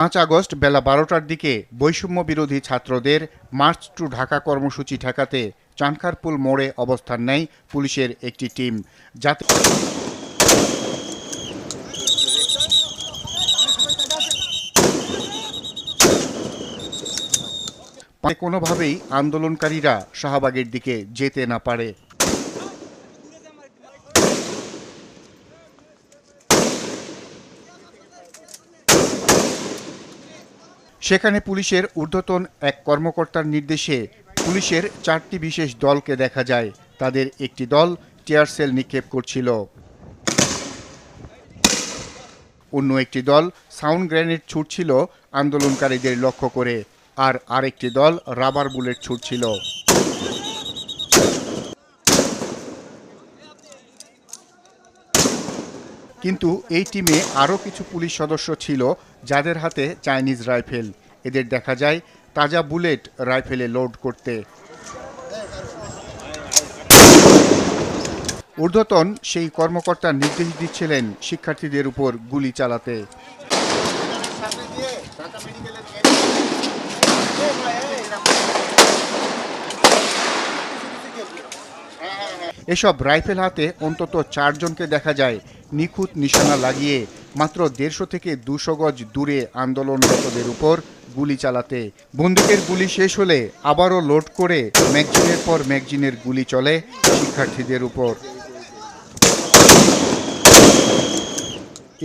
পাঁচ আগস্ট বেলা বারোটার দিকে বৈষম্য বিরোধী ছাত্রদের মার্চ টু ঢাকা কর্মসূচি ঠেকাতে চানখারপুল মোড়ে অবস্থান নেয় পুলিশের একটি টিম। যাতে কোনোভাবেই আন্দোলনকারীরা শাহবাগের দিকে যেতে না পারে। সেখানে পুলিশের ঊর্ধ্বতন এক কর্মকর্তার নির্দেশে পুলিশের চারটি বিশেষ দলকে দেখা যায়। তাদের একটি দল টিয়ার সেল নিক্ষেপ করছিল। অন্য একটি দল সাউন্ড গ্রেনেড ছুটছিল আন্দোলনকারীদের লক্ষ্য করে, আর আরেকটি দল রাবার বুলেট ছুটছিল কিন্তু এই টিমে আরও কিছু পুলিশ সদস্য ছিল যাদের হাতে চাইনিজ রাইফেল। এদের দেখা যায় তাজা বুলেট রাইফেলে লোড করতে। ঊর্ধ্বতন সেই কর্মকর্তা নির্দেশ দিচ্ছিলেন শিক্ষার্থীদের উপর গুলি চালাতে। এসব রাইফেল হাতে অন্তত চারজনকে দেখা যায় নিখুঁত নিশানা লাগিয়ে, মাত্র দেড়শো থেকে দুশো গজ দূরে আন্দোলনরতদের উপর গুলি চালাতে। বন্দুকের গুলি শেষ হলে আবারও লোড করে ম্যাগজিনের পর ম্যাগজিনের গুলি চলে শিক্ষার্থীদের উপর।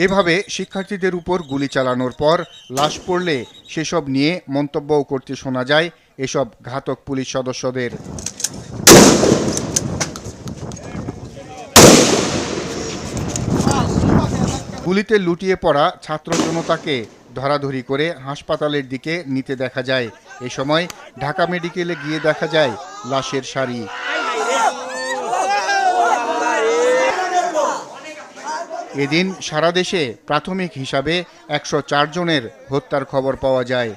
এভাবে শিক্ষার্থীদের উপর গুলি চালানোর পর লাশ পড়লে সেসব নিয়ে মন্তব্যও করতে শোনা যায় এসব ঘাতক পুলিশ সদস্যদের। গুলিতে লুটিয়ে পড়া ছাত্র জনতাকে ধরাধরি করে হাসপাতালের দিকে নিতে দেখা যায়। এ সময় ঢাকা মেডিকেলে গিয়ে দেখা যায় লাশের সারি। এদিন সারা দেশে প্রাথমিক হিসাবে একশো জনের হত্যার খবর পাওয়া যায়।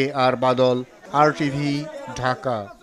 A R Badal, R TV, Dhaka.